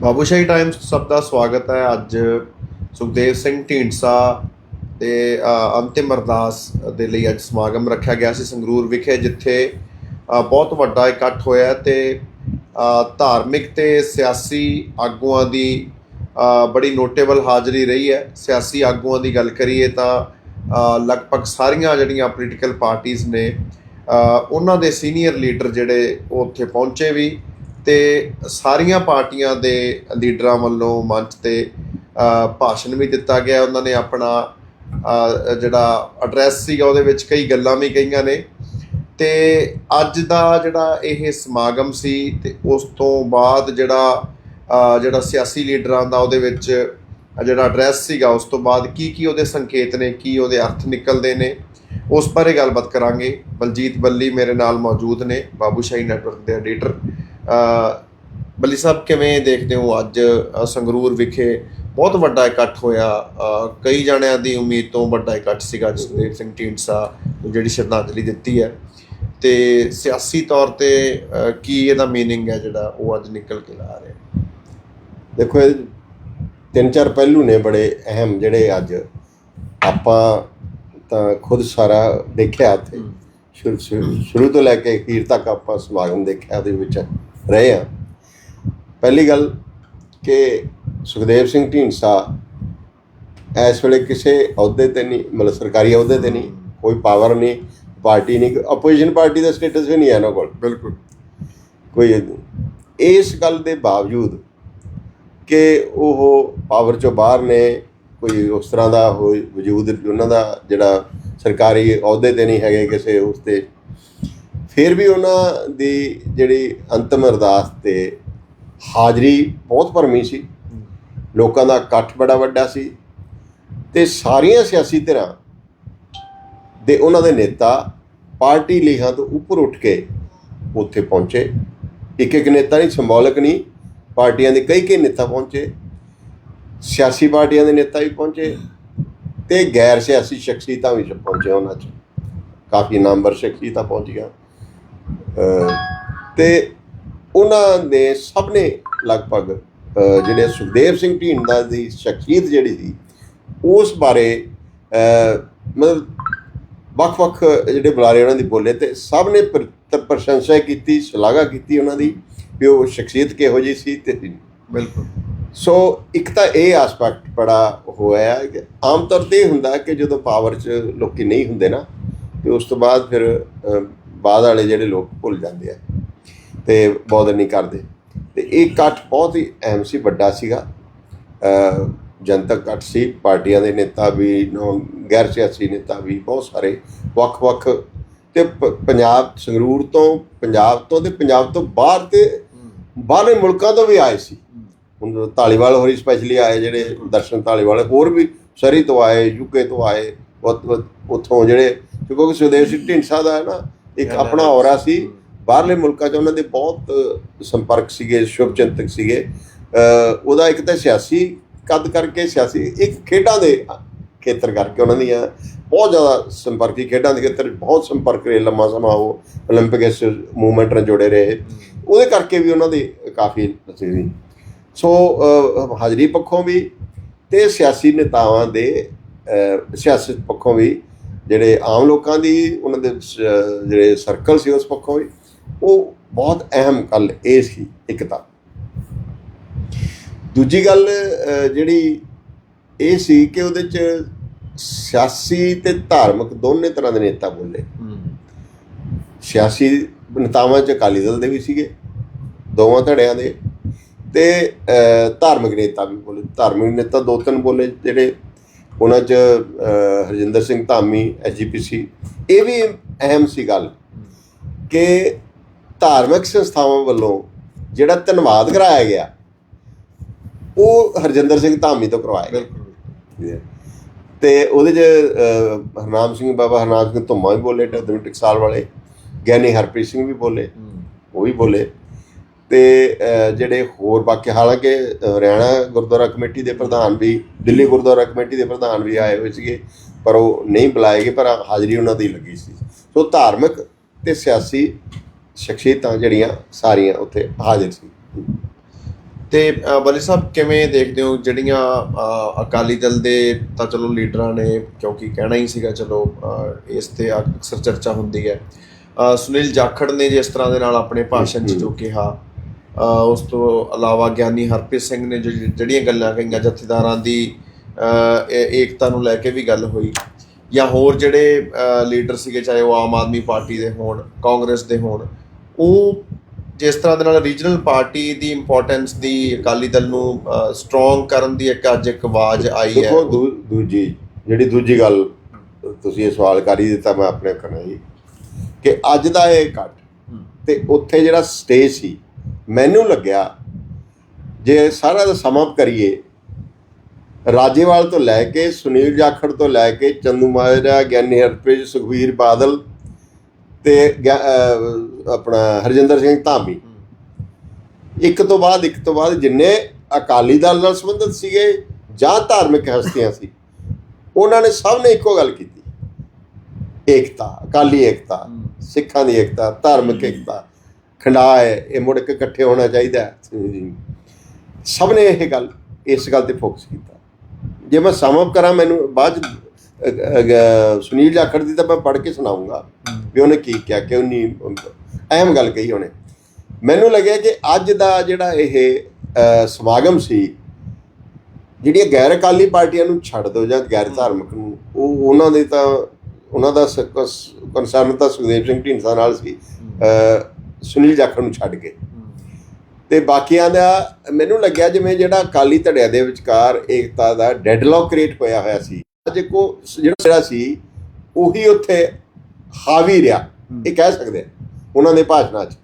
Babushahi Times ਸਭ ਦਾ ਸਵਾਗਤ ਹੈ। ਅੱਜ ਸੁਖਦੇਵ ਸਿੰਘ ਢੀਂਡਸਾ ਤੇ ਅੰਤਿਮ ਅਰਦਾਸ ਦੇ ਲਈ ਅੱਜ ਸਮਾਗਮ ਰੱਖਿਆ ਗਿਆ ਸੀ ਸੰਗਰੂਰ ਵਿਖੇ, ਜਿੱਥੇ ਬਹੁਤ ਵੱਡਾ ਇਕੱਠ ਹੋਇਆ ਤੇ ਧਾਰਮਿਕ ਤੇ ਸਿਆਸੀ ਆਗੂਆਂ ਦੀ ਬੜੀ ਨੋਟੇਬਲ ਹਾਜ਼ਰੀ ਰਹੀ ਹੈ। ਸਿਆਸੀ ਆਗੂਆਂ ਦੀ ਗੱਲ ਕਰੀਏ ਤਾਂ ਲਗਭਗ ਸਾਰੀਆਂ ਜਿਹੜੀਆਂ ਪੋਲੀਟੀਕਲ ਪਾਰਟੀਆਂ ਨੇ ਉਹਨਾਂ ਦੇ ਸੀਨੀਅਰ ਲੀਡਰ ਜਿਹੜੇ ਉਹ ਉੱਥੇ ਪਹੁੰਚੇ ਵੀ। ਤੇ ਸਾਰੀਆਂ ਪਾਰਟੀਆਂ ਦੇ ਲੀਡਰਾਂ ਵੱਲੋਂ ਮੰਚ ਤੇ ਭਾਸ਼ਣ ਵੀ ਦਿੱਤਾ ਗਿਆ। ਉਹਨਾਂ ਨੇ ਆਪਣਾ ਜਿਹੜਾ ਐਡਰੈਸ ਸੀਗਾ, ਉਹਦੇ ਵਿੱਚ ਕਈ ਗੱਲਾਂ ਵੀ ਕਹੀਆਂ ਨੇ। ਤੇ ਅੱਜ ਦਾ ਜਿਹੜਾ ਇਹ ਸਮਾਗਮ ਸੀ ਤੇ ਉਸ ਤੋਂ ਬਾਅਦ ਜਿਹੜਾ ਜਿਹੜਾ ਸਿਆਸੀ ਲੀਡਰਾਂ ਦਾ ਉਹਦੇ ਵਿੱਚ ਜਿਹੜਾ ਐਡਰੈਸ ਸੀਗਾ, ਉਸ ਤੋਂ ਬਾਅਦ ਕੀ ਕੀ ਉਹਦੇ ਸੰਕੇਤ ਨੇ, ਕੀ ਉਹਦੇ ਅਰਥ ਨਿਕਲਦੇ ਨੇ, ਉਸ ਬਾਰੇ ਗੱਲਬਾਤ ਕਰਾਂਗੇ। ਬਲਜੀਤ ਬੱਲੀ ਮੇਰੇ ਨਾਲ ਮੌਜੂਦ ਨੇ ਬਾਬੂਸ਼ਾਹੀ ਨੈਟਵਰਕ ਦੇ ਐਡੀਟਰ ਬੱਲੀ ਸਾਹਿਬ ਕਿਵੇਂ ਦੇਖਦੇ ਹੋ ਅੱਜ ਸੰਗਰੂਰ ਵਿਖੇ ਬਹੁਤ ਵੱਡਾ ਇਕੱਠ ਹੋਇਆ? ਕਈ ਜਣਿਆਂ ਦੀ ਉਮੀਦ ਤੋਂ ਵੱਡਾ ਇਕੱਠ ਸੀਗਾ ਜਸਦੇਵ ਸਿੰਘ ਢੀਂਡਸਾ ਨੂੰ ਜਿਹੜੀ ਸ਼ਰਧਾਂਜਲੀ ਦਿੱਤੀ ਹੈ। ਤੇ ਸਿਆਸੀ ਤੌਰ ਤੇ ਕੀ ਇਹਦਾ ਮੀਨਿੰਗ ਹੈ ਜਿਹੜਾ ਉਹ ਅੱਜ ਨਿਕਲ ਕੇ ਆ ਰਿਹਾ? ਦੇਖੋ ਇਹ ਤਿੰਨ ਚਾਰ ਪਹਿਲੂ ਨੇ ਬੜੇ ਅਹਿਮ ਜਿਹੜੇ ਅੱਜ ਆਪਾਂ ਤਾਂ ਖੁਦ ਸਾਰਾ ਦੇਖਿਆ ਸ਼ੁਰੂ ਸ਼ੁਰੂ- ਸ਼ੁਰੂ ਤੋਂ ਲੈ ਕੇ ਅਖੀਰ ਤੱਕ ਆਪਾਂ ਸਮਾਗਮ ਦੇਖਿਆ ਉਹਦੇ ਵਿੱਚ। ਰਹੇ ਆ ਪਹਿਲੀ ਗੱਲ ਕਿ ਸੁਖਦੇਵ ਸਿੰਘ ਢੀਂਡਸਾ ਇਸ ਵੇਲੇ ਕਿਸੇ ਅਹੁਦੇ ਤੇ ਨਹੀਂ ਮਤਲਬ ਸਰਕਾਰੀ ਅਹੁਦੇ ਤੇ ਨਹੀਂ ਕੋਈ ਪਾਵਰ ਨਹੀਂ ਪਾਰਟੀ ਨਹੀਂ ਆਪੋਜੀਸ਼ਨ ਪਾਰਟੀ ਦਾ ਸਟੇਟਸ ਵੀ ਨਹੀਂ ਹੈ ਇਹਨਾਂ ਕੋਲ। ਬਿਲਕੁਲ। ਕੋਈ ਇਸ ਗੱਲ ਦੇ ਬਾਵਜੂਦ ਕਿ ਉਹ ਪਾਵਰ ਚੋਂ ਬਾਹਰ ਨੇ ਕੋਈ ਉਸ ਤਰ੍ਹਾਂ ਦਾ ਹੋਈ ਵਜੂਦ ਉਹਨਾਂ ਦਾ ਜਿਹੜਾ ਸਰਕਾਰੀ ਅਹੁਦੇ ਤੇ ਨਹੀਂ ਹੈਗੇ ਕਿਸੇ ਉਸ ਤੇ ਫਿਰ ਵੀ ਉਹਨਾਂ ਦੀ ਜਿਹੜੀ ਅੰਤਮ ਅਰਦਾਸ ਤੇ ਹਾਜ਼ਰੀ ਬਹੁਤ ਭਰਮੀ ਸੀ। ਲੋਕਾਂ ਦਾ ਇਕੱਠ ਬੜਾ ਵੱਡਾ ਸੀ ਤੇ ਸਾਰੀਆਂ ਸਿਆਸੀ ਧਿਰਾਂ ਦੇ ਉਹਨਾਂ ਦੇ ਨੇਤਾ ਪਾਰਟੀ ਲੀਹਾਂ ਤੋਂ ਉੱਪਰ ਉੱਠ ਕੇ ਉੱਥੇ ਪਹੁੰਚੇ। ਇੱਕ ਇੱਕ ਨੇਤਾ ਨਹੀਂ ਸਿੰਬੋਲਿਕ ਨਹੀਂ, ਪਾਰਟੀਆਂ ਦੇ ਕਈ ਕਈ ਨੇਤਾ ਪਹੁੰਚੇ। ਸਿਆਸੀ ਪਾਰਟੀਆਂ ਦੇ ਨੇਤਾ ਵੀ ਪਹੁੰਚੇ ਤੇ ਗੈਰ ਸਿਆਸੀ ਸ਼ਖਸੀਅਤਾਂ ਵੀ ਪਹੁੰਚੇ ਉਹਨਾਂ 'ਚ। ਕਾਫੀ ਨਾਮਵਰ ਸ਼ਖਸੀਅਤਾਂ ਪਹੁੰਚੀਆਂ ਤੇ ਉਹਨਾਂ ਨੇ ਸਭ ਨੇ ਲਗਭਗ ਜਿਹੜੇ ਸੁਖਦੇਵ ਸਿੰਘ ਢੀਂਡਸਾ ਦੀ ਸ਼ਖਸੀਅਤ ਜਿਹੜੀ ਸੀ ਉਸ ਬਾਰੇ ਮਤਲਬ ਵੱਖ-ਵੱਖ ਜਿਹੜੇ ਬੁਲਾਰੇ ਉਹਨਾਂ ਦੀ ਬੋਲੇ ਤੇ ਸਭ ਨੇ ਪ੍ਰਸ਼ੰਸਾ ਕੀਤੀ ਸ਼ਲਾਘਾ ਕੀਤੀ ਉਹਨਾਂ ਦੀ ਵੀ ਉਹ ਸ਼ਖਸੀਅਤ ਕਿਹੋ ਜਿਹੀ ਸੀ ਤੇ ਬਿਲਕੁਲ। ਸੋ ਇੱਕ ਤਾਂ ਇਹ ਐਸਪੈਕਟ ਬੜਾ ਹੋਇਆ ਕਿ ਆਮ ਤੌਰ ਤੇ ਹੁੰਦਾ ਕਿ ਜਦੋਂ ਪਾਵਰ 'ਚ ਲੋਕੀ ਨਹੀਂ ਹੁੰਦੇ ਨਾ ਤੇ ਉਸ ਤੋਂ ਬਾਅਦ ਫਿਰ ਬਾਅਦ ਵਾਲੇ ਜਿਹੜੇ ਲੋਕ ਭੁੱਲ ਜਾਂਦੇ ਆ ਤੇ ਬੌਦਰ ਨਹੀਂ ਕਰਦੇ। ਤੇ ਇਹ ਇਕੱਠ ਬਹੁਤ ਹੀ ਅਹਿਮ ਸੀ, ਵੱਡਾ ਸੀਗਾ। ਜਨਤਕ ਇਕੱਠ ਸੀ, ਪਾਰਟੀਆਂ ਦੇ ਨੇਤਾ ਵੀ, ਨੌ- ਗੈਰ ਸਿਆਸੀ ਨੇਤਾ ਵੀ, ਬਹੁਤ ਸਾਰੇ, ਵੱਖ-ਵੱਖ। ਤੇ ਪ- ਪੰਜਾਬ ਸੰਗਰੂਰ ਤੋਂ, ਪੰਜਾਬ ਤੋਂ ਤੇ ਪੰਜਾਬ ਤੋਂ ਬਾਹਰ ਤੇ ਬਾਹਰਲੇ ਮੁਲਕਾਂ ਤੋਂ ਵੀ ਆਏ ਸੀ। ਹੁਣ ਧਾਲੀਵਾਲ ਹੋਰੀ ਸਪੈਸ਼ਲੀ ਆਏ, ਜਿਹੜੇ ਦਰਸ਼ਨ ਧਾਲੀਵਾਲ, ਹੋਰ ਵੀ ਸਰੀ ਤੋਂ ਆਏ ਯੂਕੇ ਤੋਂ ਆਏ ਉਤ- ਉੱਥੋਂ ਜਿਹੜੇ, ਕਿਉਂਕਿ ਸੁਦੇਵ ਸਿੰਘ ਢੀਂਡਸਾ ਦਾ ਹੈ ਨਾ ਇੱਕ ਆਪਣਾ ਔਰਾ ਸੀ ਬਾਹਰਲੇ ਮੁਲਕਾਂ 'ਚ ਉਹਨਾਂ ਦੇ ਬਹੁਤ ਸੰਪਰਕ ਸੀਗੇ ਸ਼ੁਭ ਚਿੰਤਕ ਸੀਗੇ ਅਹ ਉਹਦਾ ਇੱਕ ਤਾਂ ਸਿਆਸੀ ਕੱਦ ਕਰਕੇ ਸਿਆਸੀ ਇੱਕ ਖੇਡਾਂ ਦੇ ਖੇਤਰ ਕਰਕੇ ਉਹਨਾਂ ਦੀਆਂ ਬਹੁਤ ਜ਼ਿਆਦਾ ਸੰਪਰਕੀ ਖੇਡਾਂ ਦੇ ਖੇਤਰ 'ਚ ਬਹੁਤ ਸੰਪਰਕ ਰਹੇ ਲੰਮਾ ਸਮਾਂ ਉਹ 올림픽 ਮੂਵਮੈਂਟ ਨਾਲ ਜੁੜੇ ਰਹੇ ਉਹਦੇ ਕਰਕੇ ਵੀ ਉਹਨਾਂ ਦੀ ਕਾਫੀ ਸੀ ਸੋ ਅਹ, ਹਾਜ਼ਰੀ ਪੱਖੋਂ ਵੀ ਤੇ ਸਿਆਸੀ ਨੇਤਾਵਾਂ ਦੇ ਅਹ, ਸਿਆਸਤ ਪੱਖੋਂ ਵੀ ਜਿਹੜੇ ਆਮ ਲੋਕਾਂ ਦੀ ਉਹਨਾਂ ਦੇ ਜਿਹੜੇ ਸਰਕਲ ਸੀ ਉਸ ਪੱਖੋਂ ਵੀ, ਉਹ ਬਹੁਤ ਅਹਿਮ ਗੱਲ ਇਹ ਸੀ ਇੱਕ ਤਾਂ। ਦੂਜੀ ਗੱਲ ਜਿਹੜੀ ਇਹ ਸੀ ਕਿ ਉਹਦੇ ਚ ਸਿਆਸੀ ਤੇ ਧਾਰਮਿਕ ਦੋਨੇ ਤਰ੍ਹਾਂ ਦੇ ਨੇਤਾ ਬੋਲੇ। ਸਿਆਸੀ ਨੇਤਾਵਾਂ ਚ ਅਕਾਲੀ ਦਲ ਦੇ ਵੀ ਸੀਗੇ, ਦੋਵਾਂ ਧੜਿਆਂ ਦੇ, ਤੇ ਧਾਰਮਿਕ ਨੇਤਾ ਵੀ ਬੋਲੇ। ਧਾਰਮਿਕ ਨੇਤਾ ਦੋ ਤਿੰਨ ਬੋਲੇ, ਜਿਹੜੇ ਉਹਨਾਂ ਚ ਹਰਜਿੰਦਰ ਸਿੰਘ ਧਾਮੀ ਐਸਜੀਪੀਸੀ ਇਹ ਵੀ ਅਹਿਮ ਸੀ ਗੱਲ ਕਿ ਧਾਰਮਿਕ ਸੰਸਥਾਵਾਂ ਵੱਲੋਂ ਜਿਹੜਾ ਧੰਨਵਾਦ ਕਰਾਇਆ ਗਿਆ ਉਹ ਹਰਜਿੰਦਰ ਸਿੰਘ ਧਾਮੀ ਤੋਂ ਕਰਵਾਇਆ ਗਿਆ। ਤੇ ਉਹਦੇ ਚ ਹਰਨਾਮ ਸਿੰਘ ਬਾਬਾ ਹਰਨਾਮ ਸਿੰਘ ਧੁੰਮਾ ਵੀ ਬੋਲੇ ਟਕਸਾਲ ਵਾਲੇ ਗਿਆਨੀ ਹਰਪ੍ਰੀਤ ਸਿੰਘ ਵੀ ਬੋਲੇ ਉਹ ਵੀ ਬੋਲੇ। ਤੇ ਜਿਹੜੇ ਹੋਰ ਬਾਕੀ ਹਾਲਾਂਕਿ ਹਰਿਆਣਾ ਗੁਰਦੁਆਰਾ ਕਮੇਟੀ ਦੇ ਪ੍ਰਧਾਨ ਵੀ ਦਿੱਲੀ ਗੁਰਦੁਆਰਾ ਕਮੇਟੀ ਦੇ ਪ੍ਰਧਾਨ ਵੀ ਆਏ ਹੋਏ ਸੀਗੇ ਪਰ ਉਹ ਨਹੀਂ ਬੁਲਾਏ ਗਏ ਪਰ ਹਾਜ਼ਰੀ ਉਹਨਾਂ ਦੀ ਲੱਗੀ ਸੀ। ਸੋ ਧਾਰਮਿਕ ਤੇ ਸਿਆਸੀ ਸ਼ਖਸੀਅਤਾਂ ਜਿਹੜੀਆਂ ਸਾਰੀਆਂ ਉੱਥੇ ਹਾਜ਼ਰ ਸੀ। ਤੇ ਬਲੀ ਸਾਹਿਬ ਕਿਵੇਂ ਦੇਖਦੇ ਹੋ ਜਿਹੜੀਆਂ ਅਕਾਲੀ ਦਲ ਦੇ ਤਾਂ ਚਲੋ ਲੀਡਰਾਂ ਨੇ ਕਿਉਂਕਿ ਕਹਿਣਾ ਹੀ ਸੀਗਾ ਚਲੋ ਇਸ ਤੇ ਅਕਸਰ ਚਰਚਾ ਹੁੰਦੀ ਹੈ। ਸੁਨੀਲ ਜਾਖੜ ਨੇ ਜਿਸ ਤਰ੍ਹਾਂ ਦੇ ਨਾਲ ਆਪਣੇ ਭਾਸ਼ਣ 'ਚ ਜੋ ਕਿਹਾ ਉਸ ਤੋਂ ਇਲਾਵਾ ਗਿਆਨੀ ਹਰਪ੍ਰੀਤ ਸਿੰਘ ਨੇ ਜਿਹੜੀਆਂ ਗੱਲਾਂ ਕਹੀਆਂ ਜਥੇਦਾਰਾਂ ਦੀ ਏਕਤਾ ਨੂੰ ਲੈ ਕੇ ਵੀ ਗੱਲ ਹੋਈ। ਜਾਂ ਹੋਰ ਜਿਹੜੇ ਲੀਡਰ ਸੀਗੇ ਚਾਹੇ ਉਹ ਆਮ ਆਦਮੀ ਪਾਰਟੀ ਦੇ ਹੋਣ ਕਾਂਗਰਸ ਦੇ ਹੋਣ ਉਹ ਜਿਸ ਤਰ੍ਹਾਂ ਦੇ ਨਾਲ ਰੀਜਨਲ ਪਾਰਟੀ ਦੀ ਇੰਪੋਰਟੈਂਸ ਦੀ ਅਕਾਲੀ ਦਲ ਨੂੰ ਸਟਰੋਂਗ ਕਰਨ ਦੀ ਇੱਕ ਅੱਜ ਇੱਕ ਆਵਾਜ਼ ਆਈ ਹੈ। ਦੇਖੋ ਦੂਜੀ ਜਿਹੜੀ ਦੂਜੀ ਗੱਲ ਤੁਸੀਂ ਇਹ ਸਵਾਲ ਕਰ ਦਿੱਤਾ ਮੈਂ ਆਪਣੇ ਕਰਨਾ ਜੀ ਕਿ ਅੱਜ ਦਾ ਇਹ ਇਕੱਠ ਤੇ ਉੱਥੇ ਜਿਹੜਾ ਸਟੇਜ ਸੀ ਮੈਨੂੰ ਲੱਗਿਆ ਜੇ ਸਾਰਾ ਦਾ ਸਮਾਂ ਕਰੀਏ, ਰਾਜੇਵਾਲ ਤੋਂ ਲੈ ਕੇ, ਸੁਨੀਲ ਜਾਖੜ ਤੋਂ ਲੈ ਕੇ, ਚੰਦੂ ਮਾਜਰਾ, ਗਿਆਨੀ ਹਰਪ੍ਰੀਤ ਸੁਖਵੀਰ ਬਾਦਲ ਤੇ ਗਿਆ- ਆਪਣਾ ਹਰਜਿੰਦਰ ਸਿੰਘ ਧਾਮੀ। ਇੱਕ ਤੋਂ ਬਾਅਦ, ਇੱਕ ਤੋਂ ਬਾਅਦ ਜਿੰਨੇ ਅਕਾਲੀ ਦਲ ਨਾਲ ਸੰਬੰਧਿਤ ਸੀਗੇ ਜਾਂ ਧਾਰਮਿਕ ਹਸਤੀਆਂ ਸੀ, ਉਹਨਾਂ ਨੇ ਸਭ ਨੇ ਇੱਕੋ ਗੱਲ ਕੀਤੀ। ਏਕਤਾ, ਅਕਾਲੀ ਏਕਤਾ, ਸਿੱਖਾਂ ਦੀ ਏਕਤਾ, ਧਾਰਮਿਕ ਏਕਤਾ। ਖੰਡਾ ਹੈ ਇਹ ਮੁੜ ਕੇ ਇਕੱਠੇ ਹੋਣਾ ਚਾਹੀਦਾ। ਸਭ ਨੇ ਇਹ ਗੱਲ ਇਸ ਗੱਲ ਤੇ ਫੋਕਸ ਕੀਤਾ। ਜੇ ਮੈਂ ਸਮਅਪ ਕਰਾਂ ਮੈਨੂੰ ਬਾਅਦ ਸੁਨੀਲ ਜਾਖੜ ਦੀ ਤਾਂ ਮੈਂ ਪੜ੍ਹ ਕੇ ਸੁਣਾਉਂਗਾ ਵੀ ਉਹਨੇ ਕੀ ਕਿਹਾ ਕਿ ਉਹਨੀ ਅਹਿਮ ਗੱਲ ਕਹੀ ਉਹਨੇ। ਮੈਨੂੰ ਲੱਗਿਆ ਕਿ ਅੱਜ ਦਾ ਜਿਹੜਾ ਇਹ ਸਮਾਗਮ ਸੀ ਜਿਹੜੀਆਂ ਗੈਰ ਅਕਾਲੀ ਪਾਰਟੀਆਂ ਨੂੰ ਛੱਡ ਦਿਓ ਜਾਂ ਗੈਰ ਧਾਰਮਿਕ ਨੂੰ ਉਹ ਉਹਨਾਂ ਦੇ ਤਾਂ ਉਹਨਾਂ ਦਾ ਕੰਸਰਨ ਤਾਂ ਸੁਖਦੇਵ ਸਿੰਘ ਢੀਂਡਸਾ ਨਾਲ ਸੀ। ਸੁਨੀਲ ਜਾਖੜ ਨੂੰ ਛੱਡ ਕੇ। ਤੇ ਬਾਕੀਆਂ ਦਾ ਮੈਨੂੰ ਲੱਗਿਆ ਜਿਵੇਂ ਜਿਹੜਾ ਅਕਾਲੀ ਧੜਿਆਂ ਦੇ ਵਿਚਕਾਰ ਏਕਤਾ ਦਾ ਡੈਡਲੌਕ ਕ੍ਰੀਏਟ ਹੋਇਆ ਹੋਇਆ ਸੀ ਅੱਜ ਕੋ ਜਿਹੜਾ ਜਿਹੜਾ ਸੀ ਉਹੀ ਉੱਥੇ ਹਾਵੀ ਰਿਹਾ ਇਹ ਕਹਿ ਸਕਦੇ ਆ ਉਹਨਾਂ ਦੇ ਭਾਸ਼ਣਾਂ 'ਚ।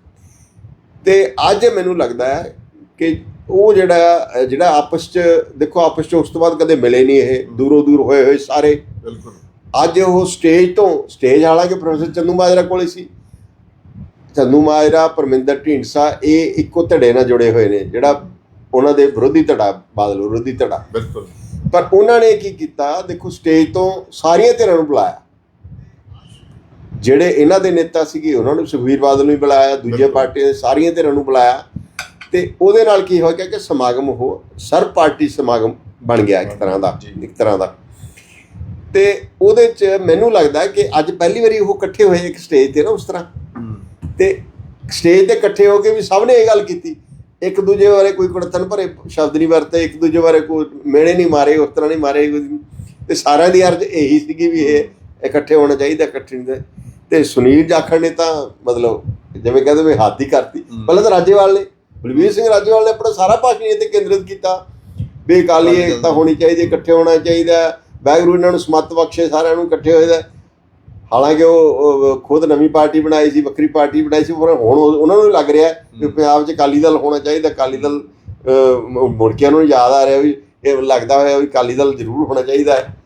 ਤੇ ਅੱਜ ਮੈਨੂੰ ਲੱਗਦਾ ਹੈ ਕਿ ਉਹ ਜਿਹੜਾ ਜਿਹੜਾ ਆਪਸ 'ਚ ਦੇਖੋ ਆਪਸ 'ਚ ਉਸ ਤੋਂ ਬਾਅਦ ਕਦੇ ਮਿਲੇ ਨਹੀਂ ਇਹ ਦੂਰੋਂ ਦੂਰ ਹੋਏ ਹੋਏ ਸਾਰੇ। ਬਿਲਕੁਲ। ਅੱਜ ਉਹ ਸਟੇਜ ਤੋਂ ਸਟੇਜ ਹਾਲਾਂਕਿ ਪ੍ਰੋਫੈਸਰ ਚੰਦੂ ਮਾਜਰਾ ਕੋਲੇ ਸੀ ਚੰਦੂ ਮਾਜਰਾ ਪਰਮਿੰਦਰ ਢੀਂਡਸਾ ਇਹ ਇੱਕੋ ਧੜੇ ਨਾਲ ਜੁੜੇ ਹੋਏ ਨੇ ਜਿਹੜਾ ਉਹਨਾਂ ਦੇ ਵਿਰੋਧੀ ਧੜਾ ਬਾਦਲ ਵਿਰੋਧੀ ਧੜਾ। ਬਿਲਕੁਲ। ਪਰ ਉਹਨਾਂ ਨੇ ਕੀ ਕੀਤਾ? ਦੇਖੋ ਸਟੇਜ ਤੋਂ ਸਾਰੀਆਂ ਧਿਰਾਂ ਨੂੰ ਬੁਲਾਇਆ। ਜਿਹੜੇ ਇਹਨਾਂ ਦੇ ਨੇਤਾ ਸੀਗੇ ਉਹਨਾਂ ਨੂੰ ਸੁਖਵੀਰ ਬਾਦਲ ਨੂੰ ਵੀ ਬੁਲਾਇਆ ਦੂਜੇ। ਪਾਰਟੀ ਦੇ ਸਾਰੀਆਂ ਧਿਰਾਂ ਨੂੰ ਬੁਲਾਇਆ। ਤੇ ਉਹਦੇ ਨਾਲ ਕੀ ਹੋਇਆ ਕਿ ਸਮਾਗਮ ਉਹ ਸਰਬ ਪਾਰਟੀ ਸਮਾਗਮ ਬਣ ਗਿਆ ਇੱਕ ਤਰ੍ਹਾਂ ਦਾ। ਇੱਕ ਤਰ੍ਹਾਂ ਦਾ। ਤੇ ਉਹਦੇ ਚ ਮੈਨੂੰ ਲੱਗਦਾ ਕਿ ਅੱਜ ਪਹਿਲੀ ਵਾਰੀ ਉਹ ਇਕੱਠੇ ਹੋਏ ਇੱਕ ਸਟੇਜ ਤੇ ਨਾ ਉਸ ਤਰ੍ਹਾਂ। ਤੇ ਸਟੇਜ ਤੇ ਇਕੱਠੇ ਹੋ ਕੇ ਵੀ ਸਭ ਨੇ ਇਹ ਗੱਲ ਕੀਤੀ। ਇੱਕ ਦੂਜੇ ਬਾਰੇ ਕੋਈ ਕੁੜਤਨ ਭਰੇ ਸ਼ਬਦ ਨਹੀਂ ਵਰਤੇ ਇੱਕ ਦੂਜੇ ਬਾਰੇ ਕੋਈ ਮੇੜੇ ਨਹੀਂ ਮਾਰੇ ਉਸ ਤਰ੍ਹਾਂ ਨਹੀਂ ਮਾਰੇ ਤੇ ਸਾਰਿਆਂ ਦੀ ਅਰਜ਼ ਇਹੀ ਸੀਗੀ ਵੀ ਇਹ ਇਕੱਠੇ ਹੋਣਾ ਚਾਹੀਦਾ ਇਕੱਠੇ ਨਹੀਂ ਤੇ- ਸੁਨੀਲ ਜਾਖੜ ਨੇ ਤਾਂ ਮਤਲਬ ਜਿਵੇਂ ਕਹਿੰਦੇ ਵੀ ਹੱਦ ਹੀ ਕਰਤੀ। ਪਹਿਲਾਂ ਤਾਂ ਰਾਜੇਵਾਲ ਨੇ ਬਲਵੀਰ ਸਿੰਘ ਰਾਜੇਵਾਲ ਨੇ ਆਪਣਾ ਸਾਰਾ ਭਾਸ਼ਣ ਇਹ ਤੇ ਕੇਂਦਰਿਤ ਕੀਤਾ। ਵੀ ਅਕਾਲੀ ਏਕਤਾ ਹੋਣੀ ਚਾਹੀਦੀ ਇਕੱਠੇ ਹੋਣਾ ਚਾਹੀਦਾ। ਵਾਹਿਗੁਰੂ ਇਹਨਾਂ ਨੂੰ ਸਮੱਤ ਬਖਸ਼ੇ ਸਾਰਿਆਂ ਨੂੰ ਇਕੱਠੇ ਹੋਏ ਦਾ। ਹਾਲਾਂਕਿ ਉਹ ਖੁਦ ਨਵੀਂ ਪਾਰਟੀ ਬਣਾਈ ਸੀ ਵੱਖਰੀ ਪਾਰਟੀ ਬਣਾਈ ਸੀ ਪਰ ਹੁਣ ਉਹ- ਉਹਨਾਂ ਨੂੰ ਲੱਗ ਰਿਹਾ ਕਿ। ਪੰਜਾਬ 'ਚ ਅਕਾਲੀ ਦਲ ਹੋਣਾ ਚਾਹੀਦਾ ਅਕਾਲੀ ਦਲ ਮੁੜ ਕੇ ਉਹਨਾਂ ਨੂੰ ਯਾਦ ਆ ਰਿਹਾ ਵੀ ਇਹ ਲੱਗਦਾ ਹੋਇਆ ਵੀ ਅਕਾਲੀ ਦਲ ਜ਼ਰੂਰ ਹੋਣਾ ਚਾਹੀਦਾ ਹੈ।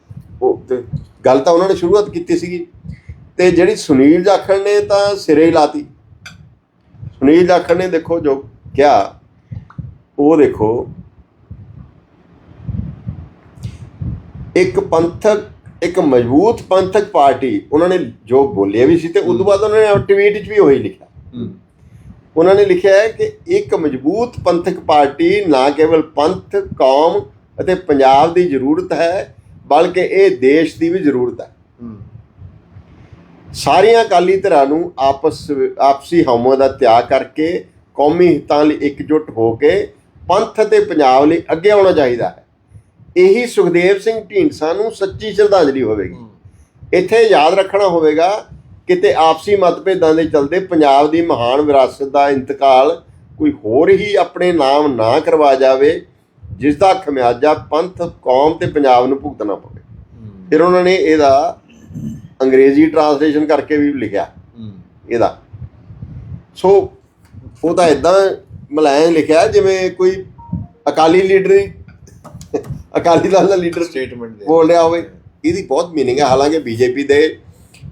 ਉਹ ਤੇ ਗੱਲ ਤਾਂ ਉਹਨਾਂ ਨੇ ਸ਼ੁਰੂਆਤ ਕੀਤੀ ਸੀਗੀ। ਤੇ ਜਿਹੜੀ ਸੁਨੀਲ ਜਾਖੜ ਨੇ ਤਾਂ ਸਿਰੇ ਹੀ ਲਾਤੀ। ਸੁਨੀਲ ਜਾਖੜ ਨੇ ਦੇਖੋ ਜੋ ਕਿਹਾ ਉਹ ਦੇਖੋ ਇੱਕ ਪੰਥਕ ਇੱਕ ਮਜ਼ਬੂਤ ਪੰਥਕ ਪਾਰਟੀ ਉਹਨਾਂ ਨੇ ਜੋ ਬੋਲਿਆ ਵੀ ਸੀ ਤੇ ਉਸ ਤੋਂ ਬਾਅਦ ਉਹਨਾਂ ਨੇ ਟਵੀਟ 'ਚ ਵੀ ਉਹੀ ਲਿਖਿਆ। ਉਹਨਾਂ ਨੇ ਲਿਖਿਆ ਹੈ ਕਿ ਇੱਕ ਮਜ਼ਬੂਤ ਪੰਥਕ ਪਾਰਟੀ ਨਾ ਕੇਵਲ ਪੰਥ ਕੌਮ ਅਤੇ ਪੰਜਾਬ ਦੀ ਜ਼ਰੂਰਤ ਹੈ ਬਲਕਿ ਇਹ ਦੇਸ਼ ਦੀ ਵੀ ਜ਼ਰੂਰਤ ਹੈ। ਸਾਰੀਆਂ ਅਕਾਲੀ ਧਿਰਾਂ ਨੂੰ ਆਪਸ ਆਪਸੀ ਹਉਮੈ ਦਾ ਤਿਆਗ ਕਰਕੇ ਕੌਮੀ ਹਿੱਤਾਂ ਲਈ ਇਕਜੁੱਟ ਹੋ ਕੇ ਪੰਥ ਅਤੇ ਪੰਜਾਬ ਲਈ ਅੱਗੇ ਆਉਣਾ ਚਾਹੀਦਾ ਹੈ। ਇਹੀ ਸੁਖਦੇਵ ਸਿੰਘ ਢੀਂਡਸਾ ਨੂੰ ਸੱਚੀ ਸ਼ਰਧਾਂਜਲੀ ਹੋਵੇਗੀ। ਇੱਥੇ ਯਾਦ ਰੱਖਣਾ ਹੋਵੇਗਾ, ਕਿਤੇ ਆਪਸੀ ਮਤਭੇਦਾਂ ਦੇ ਚਲਦੇ ਪੰਜਾਬ ਦੀ ਮਹਾਨ ਵਿਰਾਸਤ ਦਾ ਇੰਤਕਾਲ ਕੋਈ ਹੋਰ ਹੀ ਆਪਣੇ ਨਾਮ ਨਾ ਕਰਵਾ ਜਾਵੇ, ਜਿਸ ਦਾ ਖਮਿਆਜਾ ਪੰਥ, ਕੌਮ ਤੇ ਪੰਜਾਬ ਨੂੰ ਭੁਗਤਣਾ ਪਵੇ। ਫਿਰ ਉਹਨਾਂ ਨੇ ਇਹਦਾ ਅੰਗਰੇਜ਼ੀ ਟਰਾਂਸਲੇਸ਼ਨ ਕਰਕੇ ਵੀ ਲਿਖਿਆ। ਇਹਦਾ। ਸੋ, ਉਹ ਤਾਂ ਇਦਾਂ ਮਲਾਇਆ ਲਿਖਿਆ, ਜਿਵੇਂ ਕੋਈ ਅਕਾਲੀ ਲੀਡਰ ਅਕਾਲੀ ਦਲ ਦਾ ਲੀਡਰ ਸਟੇਟਮੈਂਟ ਦੇ। ਬੋਲ ਰਿਹਾ ਹੋਵੇ ਇਹਦੀ ਬਹੁਤ ਮੀਨਿੰਗ ਹੈ ਹਾਲਾਂਕਿ ਬੀਜੇਪੀ ਦੇ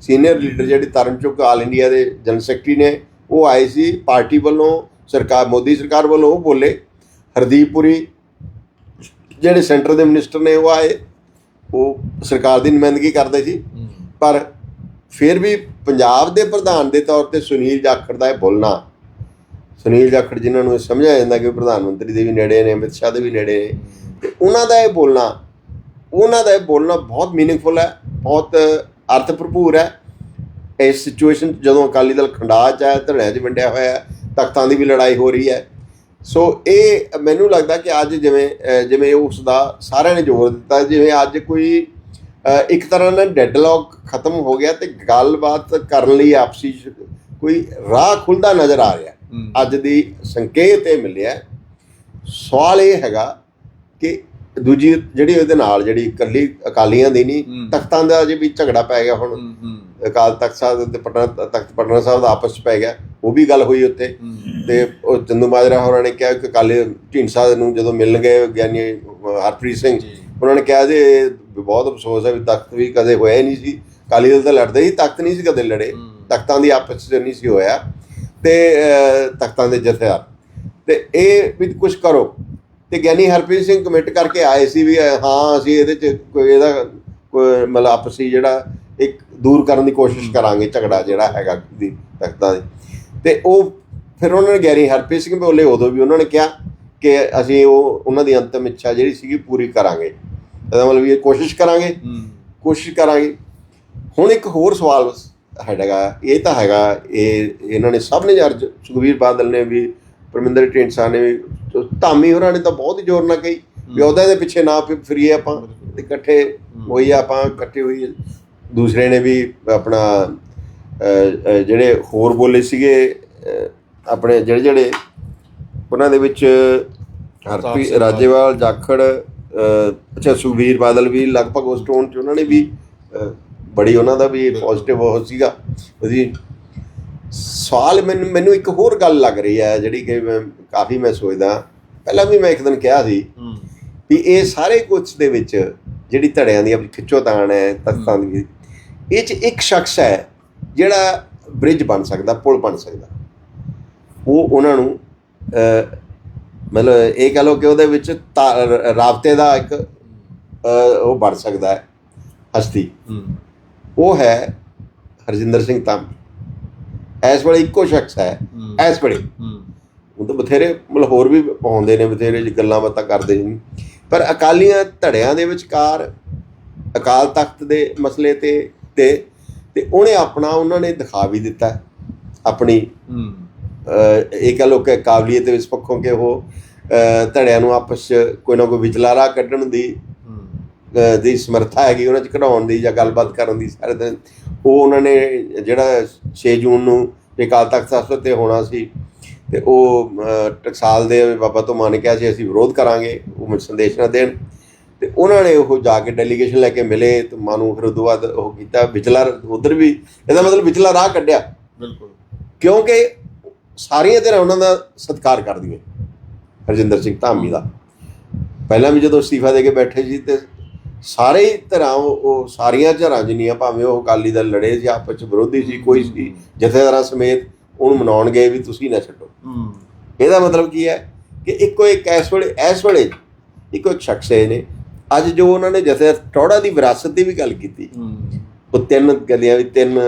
ਸੀਨੀਅਰ ਲੀਡਰ ਜਿਹੜੇ ਤਰਨਚੁੱਕ ਆਲ ਇੰਡੀਆ ਦੇ ਜਨਰਲ ਸੈਕਟਰੀ ਨੇ ਉਹ ਆਏ ਸੀ ਪਾਰਟੀ ਵੱਲੋਂ ਸਰਕਾਰ ਮੋਦੀ ਸਰਕਾਰ ਵੱਲੋਂ ਉਹ ਬੋਲੇ। ਹਰਦੀਪ ਪੁਰੀ ਜਿਹੜੇ ਸੈਂਟਰ ਦੇ ਮਿਨਿਸਟਰ ਨੇ ਉਹ ਆਏ। ਉਹ ਸਰਕਾਰ ਦੀ ਨੁਮਾਇੰਦਗੀ ਕਰਦੇ ਸੀ। ਪਰ ਫਿਰ ਵੀ ਪੰਜਾਬ ਦੇ ਪ੍ਰਧਾਨ ਦੇ ਤੌਰ ਤੇ ਸੁਨੀਲ ਜਾਖੜ ਦਾ ਇਹ ਬੋਲਣਾ। ਸੁਨੀਲ ਜਾਖੜ ਜਿਨ੍ਹਾਂ ਨੂੰ ਇਹ ਸਮਝਿਆ ਜਾਂਦਾ ਕਿ ਪ੍ਰਧਾਨ ਮੰਤਰੀ ਦੇ ਵੀ ਨੇੜੇ ਨੇ ਅਮਿਤ ਸ਼ਾਹ ਦੇ ਵੀ ਨੇੜੇ ਨੇ। ਤੇ ਉਹਨਾਂ ਦਾ ਇਹ ਬੋਲਣਾ ਉਹਨਾਂ ਦਾ ਇਹ ਬੋਲਣਾ ਬਹੁਤ ਮੀਨਿੰਗਫੁਲ ਹੈ ਬਹੁਤ ਅਰਥ ਭਰਪੂਰ ਹੈ। ਇਸ ਸਿਚੁਏਸ਼ਨ ਜਦੋਂ ਅਕਾਲੀ ਦਲ ਖੰਡਾ ਚ ਹੈ ਧੜਿਆਂ 'ਚ ਵੰਡਿਆ ਹੋਇਆ ਹੈ ਤਖਤਾਂ ਦੀ ਵੀ ਲੜਾਈ ਹੋ ਰਹੀ ਹੈ। ਸੋ ਇਹ ਮੈਨੂੰ ਲੱਗਦਾ ਕਿ ਅੱਜ ਜਿਵੇਂ ਜਿਵੇਂ ਉਸ ਦਾ ਸਾਰਿਆਂ ਨੇ ਜ਼ੋਰ ਦਿੱਤਾ ਜਿਵੇਂ ਅੱਜ ਕੋਈ ਇੱਕ ਤਰ੍ਹਾਂ ਨਾਲ ਡੈਡਲੌਕ ਖਤਮ ਹੋ ਗਿਆ ਤੇ ਗੱਲਬਾਤ ਕਰਨ ਲਈ ਆਪਸੀ ਕੋਈ ਰਾਹ ਖੁੱਲਦਾ ਨਜ਼ਰ ਆ ਰਿਹਾ। ਅੱਜ ਦੀ ਸੰਕੇਤ ਇਹ ਮਿਲਿਆ। ਸਵਾਲ ਇਹ ਹੈਗਾ ਕਿ ਦੂਜੀ ਜਿਹੜੀ ਉਹਦੇ ਨਾਲ ਜਿਹੜੀ ਇਕੱਲੀ ਅਕਾਲੀਆਂ ਦੀ ਨਹੀਂ। ਤਖਤਾਂ ਦਾ ਜੇ ਵੀ ਝਗੜਾ ਪੈ ਗਿਆ ਹੁਣ ਅਕਾਲ ਤਖਤ ਸਾਹਿਬ ਤੇ ਪਟਨਾ ਤਖਤ ਪਟਨਾ ਸਾਹਿਬ ਦਾ ਆਪਸ ਚ ਪੈ ਗਿਆ ਉਹ ਵੀ ਗੱਲ ਹੋਈ ਉੱਥੇ। ਤੇ ਉਹ ਚੰਦੂ ਮਾਜਰਾ ਹੋਰਾਂ ਨੇ ਕਿਹਾ ਕਿ ਕਾਲੇ ਢੀਂਡਸਾ ਨੂੰ ਜਦੋਂ ਮਿਲਣ ਗਏ ਗਿਆਨੀ ਹਰਪ੍ਰੀਤ ਸਿੰਘ। ਉਹਨਾਂ ਨੇ ਕਿਹਾ ਜੀ ਬਹੁਤ ਅਫਸੋਸ ਹੈ ਵੀ ਤਖਤ ਵੀ ਕਦੇ ਹੋਇਆ ਹੀ ਨਹੀਂ ਸੀ। ਕਾਲੀ ਦਲ ਤਾਂ ਲੜਦੇ ਹੀ ਤਖਤ ਨਹੀਂ ਸੀ ਕਦੇ ਲੜੇ। ਤਖਤਾਂ ਦੀ ਆਪਸ ਚ ਨਹੀਂ ਸੀ ਹੋਇਆ। ਤੇ ਤਖਤਾਂ ਦੇ ਜਥੇਦਾਰ। ਤੇ ਇਹ ਵੀ ਕੁਝ ਕਰੋ। ਤੇ ਗਿਆਨੀ ਹਰਪ੍ਰੀਤ ਸਿੰਘ ਕਮਿਟ ਕਰਕੇ ਆਏ ਸੀ ਵੀ ਹਾਂ ਅਸੀਂ ਇਹਦੇ ਚ ਕੋਈ ਇਹਦਾ ਕੋਈ ਮਤਲਬ ਆਪਸੀ ਜਿਹੜਾ ਇੱਕ ਦੂਰ ਕਰਨ ਦੀ ਕੋਸ਼ਿਸ਼ ਕਰਾਂਗੇ ਝਗੜਾ ਜਿਹੜਾ ਹੈਗਾ ਦੀ ਤਖਤਾਂ ਦੀ। ਤੇ ਉਹ ਫਿਰ ਉਹਨਾਂ ਨੇ ਗਿਆਨੀ ਹਰਪ੍ਰੀਤ ਸਿੰਘ ਬੋਲੇ ਉਦੋਂ ਵੀ ਉਹਨਾਂ ਨੇ ਕਿਹਾ ਕਿ ਅਸੀਂ ਉਹ ਉਹਨਾਂ ਦੀ ਅੰਤਮ ਇੱਛਾ ਜਿਹੜੀ ਸੀਗੀ ਪੂਰੀ ਕਰਾਂਗੇ। ਇਹਦਾ ਮਤਲਬ ਇਹ ਕੋਸ਼ਿਸ਼ ਕਰਾਂਗੇ ਕੋਸ਼ਿਸ਼ ਕਰਾਂਗੇ। ਹੁਣ ਇੱਕ ਹੋਰ ਸਵਾਲ ਹੈਗਾ ਇਹ ਤਾਂ ਹੈਗਾ ਇਹ ਇਹਨਾਂ ਨੇ ਸਭ ਨੇ ਅਰਜ ਸੁਖਵੀਰ ਬਾਦਲ ਨੇ ਵੀ ਪਰਮਿੰਦਰ ਢੀਂਡਸਾ ਨੇ ਵੀ ਧਾਮੀ ਹੋਰਾਂ ਨੇ ਤਾਂ ਬਹੁਤ ਹੀ ਜ਼ੋਰ ਨਾਲ ਕਹੀ ਵੀ ਉਹਦੇ ਦੇ ਪਿੱਛੇ ਨਾ ਫਿਰ ਫਿਰੀਏ ਆਪਾਂ ਤੇ ਇਕੱਠੇ ਹੋਈ ਆਪਾਂ ਇਕੱਠੇ ਹੋਈ ਦੂਸਰੇ ਨੇ ਵੀ ਆਪਣਾ ਜਿਹੜੇ ਹੋਰ ਬੋਲੇ ਸੀਗੇ ਆਪਣੇ ਜਿਹੜੇ ਜਿਹੜੇ ਉਹਨਾਂ ਦੇ ਵਿੱਚ ਹਰਪੀ ਰਾਜੇਵਾਲ ਜਾਖੜ ਅੱਛਾ ਸੁਖਬੀਰ ਬਾਦਲ ਵੀ ਲਗਭਗ ਉਸ ਟੋਨ ਚ ਉਹਨਾਂ ਨੇ ਵੀ ਬੜੀ ਉਹਨਾਂ ਦਾ ਵੀ ਪੋਜ਼ਿਟਿਵ ਉਹ ਸੀਗਾ। ਉਹਦੀ ਸਵਾਲ ਮੈਨੂੰ ਮੈਨੂੰ ਇੱਕ ਹੋਰ ਗੱਲ ਲੱਗ ਰਹੀ ਹੈ ਜਿਹੜੀ ਕਿ ਮੈਂ ਕਾਫੀ ਮੈਂ ਸੋਚਦਾ। ਪਹਿਲਾਂ ਵੀ ਮੈਂ ਇੱਕ ਦਿਨ ਕਿਹਾ ਸੀ ਵੀ ਇਹ ਸਾਰੇ ਕੁਝ ਦੇ ਵਿੱਚ ਜਿਹੜੀ ਧੜਿਆਂ ਦੀ ਆਪਣੀ ਖਿੱਚੋਤਾਣ ਹੈ ਤਖਤਾਂ ਦੀ ਇਹ ਚ ਇੱਕ ਸ਼ਖਸ ਹੈ ਜਿਹੜਾ ਬ੍ਰਿਜ ਬਣ ਸਕਦਾ ਪੁਲ ਬਣ ਸਕਦਾ। ਉਹ ਉਹਨਾਂ ਨੂੰ ਮਤਲਬ ਇਹ ਕਹ ਲਓ ਕਿ ਉਹਦੇ ਵਿੱਚ ਰਾਬਤੇ ਦਾ ਇੱਕ ਉਹ ਬਣ ਸਕਦਾ ਹੈ ਹਸਤੀ। ਉਹ ਹੈ ਹਰਜਿੰਦਰ ਸਿੰਘ ਧੰਮ। ਇਸ ਵੇਲੇ ਇੱਕੋ ਸ਼ਖਸ ਹੈ ਇਸ ਵੇਲੇ। ਉਹ ਤਾਂ ਬਥੇਰੇ ਮਤਲਬ ਹੋਰ ਵੀ ਪਾਉਂਦੇ ਨੇ ਬਥੇਰੇ ਗੱਲਾਂ ਬਾਤਾਂ ਕਰਦੇ ਨੇ। ਪਰ ਅਕਾਲੀਆਂ ਧੜਿਆਂ ਦੇ ਵਿਚਕਾਰ ਅਕਾਲ ਤਖਤ ਦੇ ਮਸਲੇ ਤੇ ਤੇ ਤੇ ਉਹਨੇ ਆਪਣਾ ਉਹਨਾਂ ਨੇ ਦਿਖਾ ਵੀ ਦਿੱਤਾ। ਆਪਣੀ ਇਹ ਕਹ ਲੋ ਕਿ ਕਾਬਲੀਅਤ ਇਸ ਪੱਖੋਂ ਕਿ ਉਹ ਧੜਿਆਂ ਨੂੰ ਆਪਸ ਕੋਈ ਨਾ ਕੋਈ ਵਿਚਲਾ ਰਾਹ ਕੱਢਣ ਦੀ ਦੀ ਸਮਰੱਥਾ ਹੈਗੀ ਉਹਨਾਂ 'ਚ ਕਢਾਉਣ ਦੀ ਜਾਂ ਗੱਲਬਾਤ ਕਰਨ ਦੀ ਸਾਰੇ ਦਿਨ ਉਹ ਉਹਨਾਂ ਨੇ ਜਿਹੜਾ 6 ਜੂਨ ਨੂੰ ਤੇ ਅਕਾਲ ਤਖਤ ਸਾਹਿਬ ਤੇ ਹੋਣਾ ਸੀ ਤੇ ਉਹ ਟਕਸਾਲ ਦੇ ਬਾਬਾ ਤੋਂ ਮੰਨ ਕੇ ਸੀ ਅਸੀਂ ਵਿਰੋਧ ਕਰਾਂਗੇ ਉਹ ਸੰਦੇਸ਼ ਨਾ ਦੇਣ। ਤੇ ਉਹਨਾਂ ਨੇ ਉਹ ਜਾ ਕੇ ਡੈਲੀਗੇਸ਼ਨ ਲੈ ਕੇ ਮਿਲੇ ਤੇ ਮਾਨੂੰ ਫਿਰ ਉਦੋਂ ਬਾਅਦ ਉਹ ਕੀਤਾ ਵਿਚਲਾ ਉਧਰ ਵੀ ਇਹਦਾ ਮਤਲਬ ਵਿਚਲਾ ਰਾਹ ਕੱਢਿਆ। ਬਿਲਕੁਲ। ਕਿਉਂਕਿ ਸਾਰੀਆਂ ਧਿਰਾਂ ਉਹਨਾਂ ਦਾ ਸਤਿਕਾਰ ਕਰਦੀਆਂ ਹਰਜਿੰਦਰ ਸਿੰਘ ਧਾਮੀ ਦਾ। ਪਹਿਲਾਂ ਵੀ ਜਦੋਂ ਅਸਤੀਫਾ ਦੇ ਕੇ ਬੈਠੇ ਸੀ ਤੇ ਸਾਰੇ ਹੀ ਧਿਰਾਂ ਉਹ ਸਾਰੀਆਂ ਧਿਰਾਂ ਜਿੰਨੀਆਂ ਭਾਵੇਂ ਉਹ ਅਕਾਲੀ ਦਲ ਲੜੇ ਜਾਂ ਆਪਸ ਚ ਵਿਰੋਧੀ ਸੀ ਕੋਈ ਸੀ ਜਥੇਦਾਰਾਂ ਸਮੇਤ ਉਹਨੂੰ ਮਨਾਉਣ ਗਏ ਵੀ ਤੁਸੀਂ ਨਾ ਛੱਡੋ। ਇਹਦਾ ਮਤਲਬ ਕੀ ਹੈ ਕਿ ਇੱਕੋ ਇੱਕ ਇਸ ਵੇਲੇ ਇਸ ਵੇਲੇ ਇੱਕੋ ਇੱਕ ਸ਼ਖਸ ਇਹ ਨੇ। ਅੱਜ ਜੋ ਉਹਨਾਂ ਨੇ ਜਥੇ ਟੌੜਾ ਦੀ ਵਿਰਾਸਤ ਦੀ ਵੀ ਗੱਲ ਕੀਤੀ। ਉਹ ਤਿੰਨ ਗੱਲਾਂ ਵੀ ਤਿੰਨ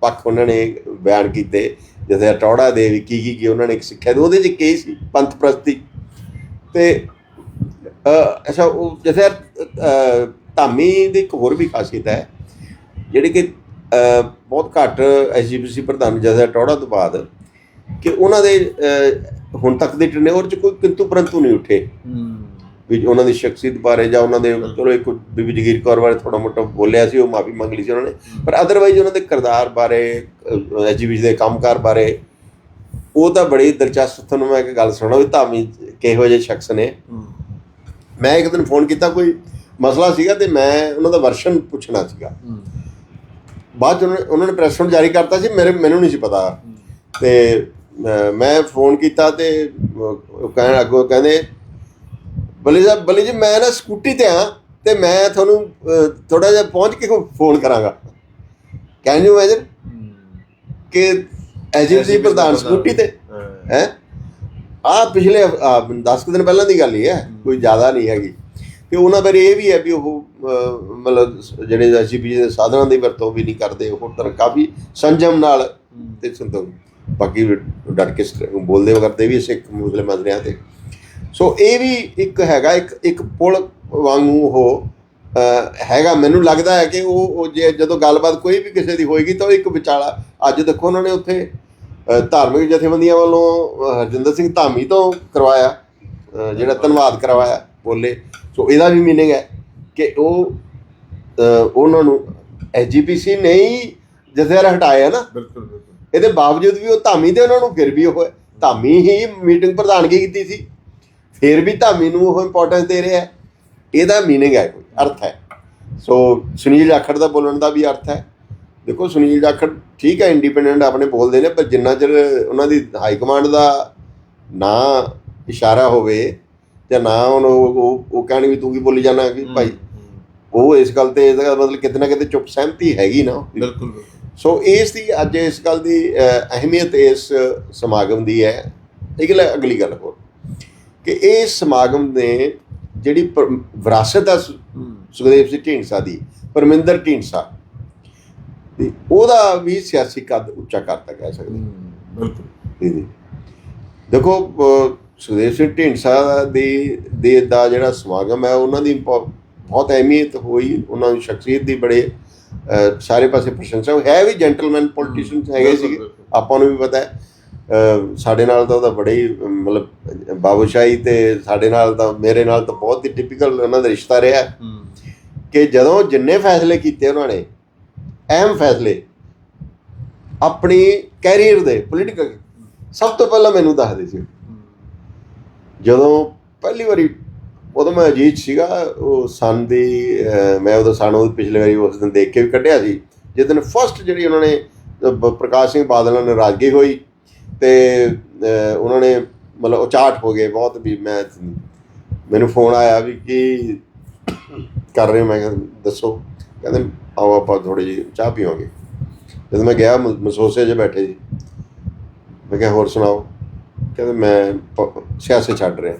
ਪੱਖ ਉਹਨਾਂ ਨੇ ਬਿਆਨ ਕੀਤੇ। ਜਿਵੇਂ ਟੌੜਾ ਦੇ ਵੀ ਕੀ ਕੀ ਕੀ ਉਹਨਾਂ ਨੇ ਇੱਕ ਸਿੱਖਿਆ ਉਹਦੇ ਚ ਕੀ ਸੀ? ਪੰਥ ਪ੍ਰਸਤੀ। ਤੇ ਅੱਛਾ ਉਹ ਜਿਵੇਂ ਧਾਮੀ ਦੀ ਇੱਕ ਹੋਰ ਵੀ ਖਾਸੀਅਤ ਹੈ ਜਿਹੜੀ ਕਿ ਬਹੁਤ ਘੱਟ ਐਸਜੀਪੀਸੀ ਪ੍ਰਧਾਨ ਜਿਵੇਂ ਟੌੜਾ ਤੋਂ ਬਾਅਦ ਕਿ ਉਹਨਾਂ ਦੇ ਹੁਣ ਤੱਕ ਦੇ ਟਨਿਓਰ ਚ ਕੋਈ ਕਿੰਤੂ ਪਰੰਤੂ ਨਹੀਂ ਉੱਠੇ। ਵੀ ਉਹਨਾਂ ਦੀ ਸ਼ਖਸੀਅਤ ਬਾਰੇ ਜਾਂ ਉਹਨਾਂ ਦੇ ਚਲੋ ਇੱਕ ਬੀਬੀ ਜਗੀਰ ਕੌਰ ਬਾਰੇ ਥੋੜਾ ਮੋਟਾ ਬੋਲਿਆ ਸੀ ਉਹ ਮਾਫੀ ਮੰਗ ਲਈ ਸੀ ਉਹਨਾਂ ਨੇ। ਪਰ ਅਦਰਵਾਈਜ਼ ਉਹਨਾਂ ਦੇ ਕਿਰਦਾਰ ਬਾਰੇ ਐਜੀਬੀਜੀ ਦੇ ਕੰਮਕਾਰ ਬਾਰੇ ਉਹ ਤਾਂ ਬੜੀ ਦਿਲਚਸਪ ਤੁਹਾਨੂੰ ਮੈਂ ਇੱਕ ਗੱਲ ਸੁਣਾ ਵੀ ਧਾਮੀ ਕਿਹੋ ਜਿਹੇ ਸ਼ਖਸ ਨੇ। ਮੈਂ ਇੱਕ ਦਿਨ ਫੋਨ ਕੀਤਾ ਕੋਈ ਮਸਲਾ ਸੀਗਾ ਤੇ ਮੈਂ ਉਹਨਾਂ ਦਾ ਵਰਸ਼ਨ ਪੁੱਛਣਾ ਸੀਗਾ। ਬਾਅਦ 'ਚ ਉਹਨਾਂ ਨੇ ਉਹਨਾਂ ਨੇ ਪ੍ਰੈਸ ਨੋਟ ਜਾਰੀ ਕਰਤਾ ਸੀ ਮੇਰੇ ਮੈਨੂੰ ਨਹੀਂ ਸੀ ਪਤਾ। ਤੇ ਮੈਂ ਫੋਨ ਕੀਤਾ ਤੇ ਕਹਿਣ ਅੱਗੋਂ ਕਹਿੰਦੇ ਬਲੀ ਸਾਹਿਬ ਬਲੀ ਜੀ ਮੈਂ ਨਾ ਸਕੂਟੀ ਤੇ ਆ ਤੇ ਮੈਂ ਤੁਹਾਨੂੰ ਥੋੜਾ ਜਿਹਾ ਪਹੁੰਚ ਕੇ ਫੋਨ ਕਰਾਂਗਾ। ਕੈਨ ਯੂ ਇਮੇਜਿਨ ਕਿ ਐਜੀਪੀ ਪ੍ਰਧਾਨ ਸਕੂਟੀ ਤੇ। ਹੈ? ਆ ਪਿਛਲੇ 10 ਦਿਨ ਪਹਿਲਾਂ ਦੀ ਗੱਲ ਹੀ ਹੈ। ਕੋਈ ਜ਼ਿਆਦਾ ਨਹੀਂ ਹੈਗੀ। ਤੇ ਉਹਨਾਂ ਬਾਰੇ ਇਹ ਵੀ ਹੈ ਵੀ ਉਹ ਮਤਲਬ ਜਿਹੜੇ ਐਜੀਪੀ ਦੇ ਸਾਧਨਾਂ ਦੀ ਵਰਤੋਂ ਵੀ ਨਹੀਂ ਕਰਦੇ, ਉਹ ਤਾਂ ਕਾਫੀ ਸੰਜਮ ਨਾਲ ਤੇ ਸੰਤੋਖ ਬਾਕੀ ਡਟ ਕੇ ਸ- ਬੋਲਦੇ ਵਗਰਦੇ ਵੀ ਸਿੱਖ ਮੁਸਲਿਮ ਮਜ਼ਰਿਆਂ ਤੇ। ਸੋ ਇਹ ਵੀ ਇੱਕ ਹੈਗਾ, ਇੱਕ ਇੱਕ ਪੁਲ ਵਾਂਗੂ ਉਹ ਹੈਗਾ। ਮੈਨੂੰ ਲੱਗਦਾ ਹੈ ਕਿ ਉਹ ਜੇ ਜਦੋਂ ਗੱਲਬਾਤ ਕੋਈ ਵੀ ਕਿਸੇ ਦੀ ਹੋਏਗੀ ਤਾਂ ਉਹ ਇੱਕ ਵਿਚਾਲਾ, ਅੱਜ ਦੇਖੋ ਉਹਨਾਂ ਨੇ ਉੱਥੇ ਧਾਰਮਿਕ ਜਥੇਬੰਦੀਆਂ ਵੱਲੋਂ ਹਰਜਿੰਦਰ ਸਿੰਘ ਧਾਮੀ ਤੋਂ ਕਰਵਾਇਆ ਜਿਹੜਾ ਧੰਨਵਾਦ ਕਰਵਾਇਆ ਬੋਲੇ। ਸੋ ਇਹਦਾ ਵੀ ਮੀਨਿੰਗ ਹੈ ਕਿ ਉਹ ਉਹਨਾਂ ਨੂੰ ਐਜੀਪੀਸੀ ਨਹੀਂ ਜਥੇਦਾਰ ਹਟਾਇਆ ਨਾ ਬਿਲਕੁਲ ਬਿਲਕੁਲ। ਇਹਦੇ ਬਾਵਜੂਦ ਵੀ ਉਹ ਧਾਮੀ ਦੇ ਉਹਨਾਂ ਨੂੰ ਫਿਰ ਵੀ ਉਹ ਧਾਮੀ ਹੀ ਮੀਟਿੰਗ ਪ੍ਰਧਾਨਗੀ ਕੀਤੀ ਸੀ? ਫਿਰ ਵੀ ਧਾਮੀ ਨੂੰ ਉਹ ਇੰਪੋਰਟੈਂਸ ਦੇ ਰਿਹਾ ਹੈ। ਇਹਦਾ ਮੀਨਿੰਗ ਹੈ ਕੋਈ ਅਰਥ ਹੈ। ਸੋ ਸੁਨੀਲ ਜਾਖੜ ਦਾ ਬੋਲਣ ਦਾ ਵੀ ਅਰਥ ਹੈ। ਦੇਖੋ ਸੁਨੀਲ ਜਾਖੜ ਠੀਕ ਹੈ ਇੰਡੀਪੈਂਡੈਂਟ ਆਪਣੇ ਬੋਲਦੇ ਨੇ ਪਰ ਜਿੰਨਾ ਚਿਰ ਉਹਨਾਂ ਦੀ ਹਾਈ ਕਮਾਂਡ ਦਾ ਨਾ ਇਸ਼ਾਰਾ ਹੋਵੇ ਜਾਂ ਨਾ ਉਹਨੂੰ ਉਹ ਉਹ ਕਹਿਣ ਵੀ ਤੂੰ ਕੀ ਬੋਲੀ ਜਾਣਾ ਕਿ ਭਾਈ ਉਹ ਇਸ ਗੱਲ ਤੇ ਇਹਦਾ ਮਤਲਬ ਕਿਤੇ ਨਾ ਕਿਤੇ ਚੁੱਪ ਸਹਿਮਤੀ ਹੈਗੀ ਨਾ ਬਿਲਕੁਲ ਸੋ ਇਸ ਦੀ ਅੱਜ ਇਸ ਗੱਲ ਦੀ ਅਹ, ਅਹਿਮੀਅਤ ਇਸ ਸਮਾਗਮ ਦੀ ਹੈ। ਇੱਕ ਲ- ਅਗਲੀ ਗੱਲ ਹੋਰ ਕਿ ਇਸ ਸਮਾਗਮ ਨੇ ਜਿਹੜੀ ਵਿਰਾਸਤ ਸੁ- ਸੁਖਦੇਵ ਸਿੰਘ ਢੀਂਡਸਾ ਦੀ ਪਰਮਿੰਦਰ ਢੀਂਡਸਾ। ਤੇ ਉਹਦਾ ਵੀ ਸਿਆਸੀ ਕੱਦ ਉੱਚਾ ਕਰਤਾ ਕਹਿ ਸਕਦੇ। ਬਿਲਕੁਲ। ਜੀ ਦੇਖੋ ਸੁਖਦੇਵ ਸਿੰਘ ਢੀਂਡਸਾ ਦੀ ਦੇ ਦਾ ਜਿਹੜਾ ਸਮਾਗਮ ਹੈ ਉਹਨਾਂ ਦੀ ਬਹੁ- ਬਹੁਤ ਅਹਿਮੀਅਤ ਹੋਈ ਉਹਨਾਂ ਦੀ ਸ਼ਖਸੀਅਤ ਦੀ ਬੜੇ ਸਾਰੇ ਪਾਸੇ ਪ੍ਰਸ਼ੰਸਾ। ਹੈ ਵੀ ਜੈਂਟਲਮੈਨ ਪੋਲੀਟੀਸ਼ੀਅਨ ਹੈਗੇ ਬਿਲਕੁਲ। ਆਪਾਂ ਨੂੰ ਵੀ ਪਤਾ ਹੈ ਸਾਡੇ ਨਾਲ ਤਾਂ ਉਹਦਾ ਬੜੇ ਮਤਲਬ ਬਾਬੂਸ਼ਾਹੀ ਤੇ ਸਾਡੇ ਨਾਲ ਤਾਂ ਮੇਰੇ ਨਾਲ ਤਾਂ ਬਹੁਤ ਹੀ ਟਿਪੀਕਲ ਉਹਨਾਂ ਦਾ ਰਿਸ਼ਤਾ ਰਿਹਾ ਹੈ ਕਿ ਜਦੋਂ ਜਿੰਨੇ ਫੈਸਲੇ ਕੀਤੇ ਉਹਨਾਂ ਨੇ ਅਹਿਮ ਫੈਸਲੇ ਆਪਣੀ ਕੈਰੀਅਰ ਦੇ ਪੋਲੀਟੀਕਲ ਸਭ ਤੋਂ ਪਹਿਲਾਂ ਮੈਨੂੰ ਦੱਸਦੇ ਸੀ ਜਦੋਂ ਪਹਿਲੀ ਵਾਰੀ ਉਦੋਂ ਮੈਂ ਅਜੀਤ ਸੀਗਾ, ਉਹ ਸਨ ਦੀ ਮੈਂ ਉਹਦਾ ਸਨ ਉਹ ਪਿਛਲੇ ਵਾਰੀ ਉਸ ਦਿਨ ਦੇਖ ਕੇ ਵੀ ਕੱਢਿਆ ਸੀ। ਜਿਸ ਦਿਨ ਫਸਟ ਜਿਹੜੀ ਉਹਨਾਂ ਨੇ ਪ੍ਰਕਾਸ਼ ਸਿੰਘ ਬਾਦਲ ਨਾਲ ਨਾਰਾਜ਼ਗੀ ਹੋਈ ਤੇ ਉਹਨਾਂ ਨੇ ਮਤਲਬ ਉਚਾਟ ਹੋ ਗਏ ਬਹੁਤ ਵੀ ਮੈਂ, ਮੈਨੂੰ ਫੋਨ ਆਇਆ ਵੀ ਕੀ ਕਰ ਰਹੇ ਹੋ? ਮੈਂ ਕਿਹਾ, ਦੱਸੋ। ਕਹਿੰਦੇ, ਆਓ ਆਪਾਂ ਥੋੜੀ ਜਿਹੀ ਚਾਹ ਪੀਵਾਂਗੇ। ਜਦੋਂ ਮੈਂ ਗਿਆ ਮਸੋਸੇ 'ਚ ਬੈਠੇ ਜੀ ਮੈਂ ਕਿਹਾ, ਹੋਰ ਸੁਣਾਓ? ਕਹਿੰਦੇ ਮੈਂ ਸਿਆਸਤ ਛੱਡ ਰਿਹਾ।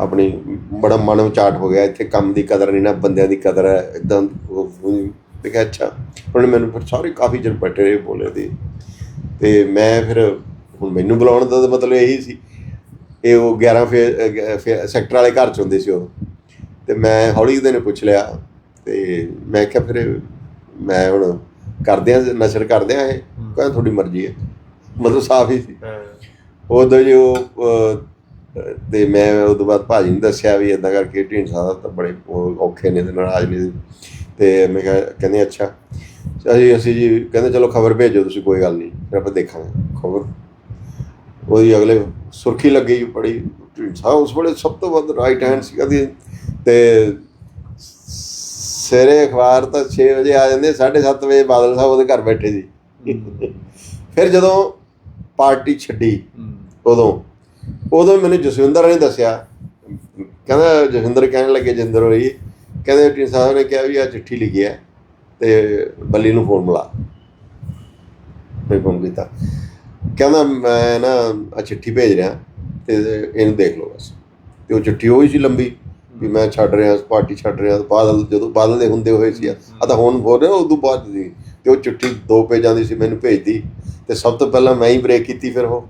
ਆਪਣੀ ਬੜਾ ਮਨ ਵਿਚਾਟ ਹੋ ਗਿਆ ਇੱਥੇ ਕੰਮ ਦੀ ਕਦਰ ਨਹੀਂ ਨਾ ਬੰਦਿਆਂ ਦੀ ਕਦਰ ਹੈ ਇਦਾਂ ਮੈਂ ਕਿਹਾ ਅੱਛਾ ਉਹਨੇ ਮੈਨੂੰ ਫਿਰ ਸਾਰੇ ਕਾਫੀ ਚਿਰ ਬੈਠੇ ਰਹੇ ਬੋਲੇ ਦੀ। ਤੇ ਮੈਂ ਫਿਰ ਹੁਣ ਮੈਨੂੰ ਬੁਲਾਉਣ ਦਾ ਮਤਲਬ ਇਹੀ ਸੀ ਇਹ ਉਹ 11 ਫੇ ਸੈਕਟਰ ਵਾਲੇ ਘਰ ਚ ਹੁੰਦੇ ਸੀ ਉਹ। ਤੇ ਮੈਂ ਹੌਲੀ ਉਹਦੇ ਨੇ ਪੁੱਛ ਲਿਆ ਤੇ ਮੈਂ ਕਿਹਾ ਫਿਰ ਮੈਂ ਹੁਣ ਕਰਦੇ ਆ ਨਸ਼ਰ ਕਰਦੇ ਆ ਇਹ ਕਹਿੰਦਾ ਤੁਹਾਡੀ ਮਰਜ਼ੀ ਹੈ। ਮਤਲਬ ਸਾਫ਼ ਹੀ ਸੀ। ਉਦੋਂ ਜੋ ਤੇ ਮੈਂ ਉਹ ਤੋਂ ਬਾਅਦ ਭਾਜੀ ਨੂੰ ਦੱਸਿਆ ਵੀ ਇਦਾਂ ਕਰਕੇ ਢੀਂਡਸਾ ਦਾ ਤਾਂ ਬੜੇ ਔਖੇ ਨੇ ਤੇ ਨਾਰਾਜ਼ ਨੇ ਤੇ ਮੈਂ ਕਿਹਾ ਕਹਿੰਦੇ ਅੱਛਾ। ਅਸੀਂ ਅਸੀਂ ਜੀ ਕਹਿੰਦੇ ਚਲੋ ਖਬਰ ਭੇਜੋ ਤੁਸੀਂ ਕੋਈ ਗੱਲ ਨਹੀਂ ਫਿਰ ਆਪਾਂ ਦੇਖਾਂਗੇ ਖਬਰ। ਉਹਦੀ ਅਗਲੇ ਸੁਰਖੀ ਲੱਗੀ ਬੜੀ ਢੀਂਡਸਾ ਉਸ ਵੇਲੇ ਸਭ ਤੋਂ ਵੱਧ ਰਾਈਟ ਹੈਂਡ ਸੀਗਾ ਦੀ ਤੇ ਸਵੇਰੇ ਅਖਬਾਰ ਤਾਂ 6 ਵਜੇ ਆ ਜਾਂਦੇ 7:30 ਵਜੇ ਬਾਦਲ ਸਾਹਿਬ ਉਹਦੇ ਘਰ ਬੈਠੇ ਸੀ ਫਿਰ ਜਦੋਂ ਪਾਰਟੀ ਛੱਡੀ ਉਦੋਂ। ਉਦੋਂ ਮੈਨੂੰ ਜਸਵਿੰਦਰ ਨੇ ਦੱਸਿਆ। ਕਹਿੰਦਾ ਜਸਵਿੰਦਰ ਕਹਿਣ ਲੱਗੇ ਜਿੰਦਰ ਹੋਈ। ਕਹਿੰਦੇ ਟੀ ਸਾਹਿਬ ਨੇ ਕਿਹਾ ਵੀ ਆ ਚਿੱਠੀ ਲਿਖੀ ਹੈ ਤੇ ਬੱਲੀ ਨੂੰ ਫੋਨ ਮਿਲਾ। ਮੈਂ ਫੋਨ ਕੀਤਾ। ਕਹਿੰਦਾ, ਮੈਂ ਨਾ ਆ ਚਿੱਠੀ ਭੇਜ ਰਿਹਾ ਤੇ ਇਹਨੂੰ ਦੇਖ ਲਓ ਬਸ। ਤੇ ਉਹ ਚਿੱਠੀ ਹੋਈ ਸੀ ਲੰਬੀ ਵੀ ਮੈਂ ਛੱਡ ਰਿਹਾ, ਪਾਰਟੀ ਛੱਡ ਰਿਹਾ, ਬਾਦਲ ਜਦੋਂ ਬਾਦਲ ਦੇ ਹੁੰਦੇ ਹੋਏ ਸੀ ਆ। ਤਾਂ ਹੁਣ ਹੋ ਰਿਹਾ ਉਦੋਂ ਬਾਅਦ ਦੀ। ਤੇ ਉਹ ਚਿੱਠੀ ਦੋ ਪੇਜਾਂ ਦੀ ਸੀ, ਮੈਨੂੰ ਭੇਜਦੀ। ਤੇ ਸਭ ਤੋਂ ਪਹਿਲਾਂ ਮੈਂ ਹੀ ਬ੍ਰੇਕ ਕੀਤੀ ਫਿਰ ਉਹ।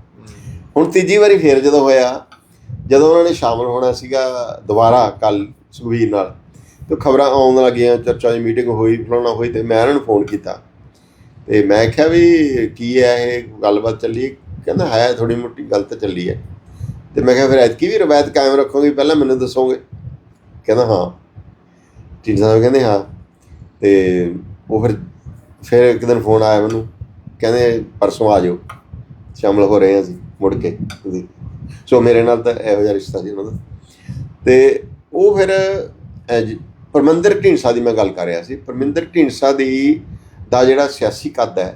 ਹੁਣ ਤੀਜੀ ਵਾਰੀ ਫੇਰ ਜਦੋਂ ਹੋਇਆ, ਜਦੋਂ ਉਹਨਾਂ ਨੇ ਸ਼ਾਮਲ ਹੋਣਾ ਸੀਗਾ ਦੁਬਾਰਾ ਕੱਲ ਸੁਖਵੀਰ ਨਾਲ, ਤੇ ਖਬਰਾਂ ਆਉਣ ਲੱਗੀਆਂ, ਚਰਚਾ ਦੀ ਮੀਟਿੰਗ ਹੋਈ ਫਲਾਉਣਾ ਹੋਈ, ਤੇ ਮੈਂ ਉਹਨਾਂ ਨੂੰ ਫੋਨ ਕੀਤਾ। ਤੇ ਮੈਂ ਕਿਹਾ ਵੀ ਕੀ ਹੈ ਇਹ, ਗੱਲਬਾਤ ਚੱਲੀ? ਕਹਿੰਦਾ, ਹੈ ਥੋੜੀ ਮੋਟੀ ਗੱਲ ਤਾਂ ਚੱਲੀ ਹੈ। ਤੇ ਮੈਂ ਕਿਹਾ, ਫਿਰ ਐਤਕੀ ਵੀ ਰਵਾਇਤ ਕਾਇਮ ਰੱਖੋਗੇ, ਪਹਿਲਾਂ ਮੈਨੂੰ ਦੱਸੋਗੇ? ਕਹਿੰਦਾ, ਹਾਂ। ਟੀਚਰ ਸਾਹਿਬ ਕਹਿੰਦੇ, ਹਾਂ। ਤੇ ਉਹ ਫਿਰ ਫਿਰ ਇੱਕ ਦਿਨ ਫੋਨ ਆਇਆ ਮੈਨੂੰ। ਕਹਿੰਦੇ, ਪਰਸੋਂ ਆ ਜਾਓ ਸ਼ਾਮਲ ਹੋ ਰਹੇ ਹਾਂ ਅਸੀਂ। ਮੁੜ ਕੇ ਤੁਸੀਂ ਸੋ ਮੇਰੇ ਨਾਲ ਤਾਂ ਇਹੋ ਜਿਹਾ ਰਿਸ਼ਤਾ ਸੀ ਉਹਨਾਂ ਦਾ। ਤੇ ਉਹ ਫਿਰ ਪਰਮਿੰਦਰ ਢੀਂਡਸਾ ਦੀ ਮੈਂ ਗੱਲ ਕਰ ਰਿਹਾ ਸੀ। ਪਰਮਿੰਦਰ ਢੀਂਡਸਾ ਦੀ ਦਾ ਜਿਹੜਾ ਸਿਆਸੀ ਕੱਦ ਹੈ